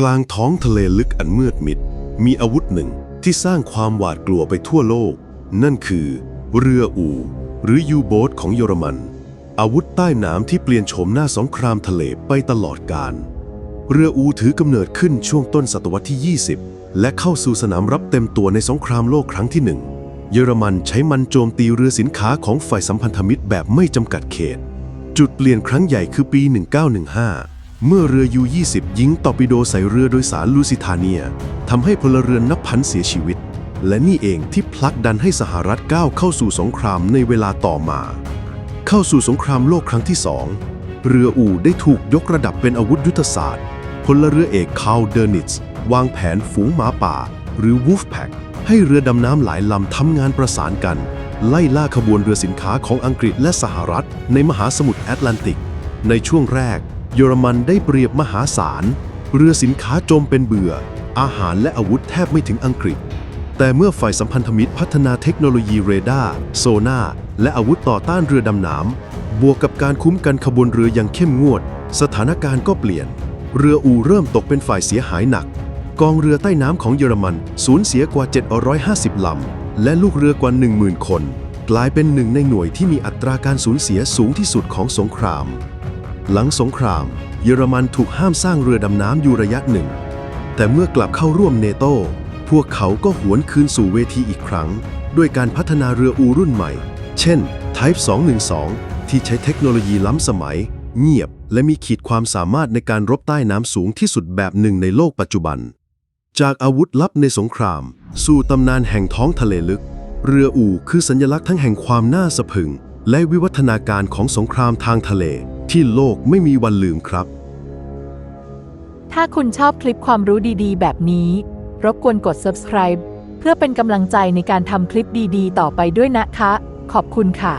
กลางท้องทะเลลึกอันมืดมิด มีอาวุธหนึ่งที่สร้างความหวาดกลัวไปทั่วโลก นั่นคือ เรืออู หรือยูโบ๊ทของเยอรมัน อาวุธใต้น้ำที่เปลี่ยนโฉมหน้าสงครามทะเลไปตลอดกาลเรืออูถือกำเนิดขึ้นช่วงต้นศตวรรษที่ 20 และเข้าสู่สนามรับเต็มตัวในสงครามโลกครั้งที่หนึ่งเยอรมันใช้มันโจมตีเรือสินค้าของฝ่ายสัมพันธมิตรแบบไม่จำกัดเขต จุดเปลี่ยนครั้งใหญ่คือปี 1915 เมื่อเรือยู20ยิงตอร์ปิโดใส่เรือโดยสารลูซิทาเนียทำให้พลเรือนนับพันเสียชีวิต และนี่เองที่พลักดันให้สหรัฐก้าวเข้าสู่สงครามในเวลาต่อมา เข้าสู่สงครามโลกครั้งที่สองเรืออูได้ถูกยกระดับเป็นอาวุธยุทธศาสตร์ พลเรือเอกคาร์ลเดอร์นิตส์วางแผนฝูงหมาป่า หรือวูฟแพ็กให้เรือดำน้ำหลายลำทำงานประสานกัน ไล่ล่าขบวนเรือสินค้าของอังกฤษและสหรัฐ ในมหาสมุทรแอตแลนติก ในช่วงแรก เยอรมันได้เปรียบมหาศาล เรือสินค้าจมเป็นเบื่อ อาหารและอาวุธแทบไม่ถึงอังกฤษ แต่เมื่อฝ่ายสัมพันธมิตรพัฒนาเทคโนโลยีเรดาร์โซนาร์และอาวุธต่อต้านเรือดำน้ำบวกกับการคุ้มกันขบวนเรืออย่างเข้มงวด สถานการณ์ก็เปลี่ยน เรืออูเริ่มตกเป็นฝ่ายเสียหายหนัก กองเรือใต้น้ำของเยอรมันสูญเสียกว่า 750ลำและลูกเรือกว่า 10,000 คน กลายเป็นหนึ่งในหน่วยที่มีอัตราการสูญเสียสูงที่สุดของสงคราม หลังสงคราม เยอรมันถูกห้ามสร้างเรือดำน้ำอยู่ระยะหนึ่ง แต่เมื่อกลับเข้าร่วมเนโตพวกเขาก็หวนคืนสู่เวทีอีกครั้ง ด้วยการพัฒนาเรืออูรุ่นใหม่ เช่น Type 212 ที่ใช้เทคโนโลยีล้ำสมัย เงียบ และมีขีดความสามารถในการรบใต้น้ำสูงที่สุดแบบหนึ่งในโลกปัจจุบัน จากอาวุธลับในสงคราม สู่ตำนานแห่งท้องทะเลลึก เรืออูคือสัญลักษณ์ทั้งแห่งความน่าสะพึง และวิวัฒนาการของสงครามทางทะเล ที่โลกไม่มีวันลืมครับ ถ้าคุณชอบคลิปความรู้ดีๆ แบบนี้ รบกวนกด subscribe เพื่อเป็นกำลังใจในการทำคลิปดีๆ ต่อไปด้วยนะคะ ขอบคุณค่ะ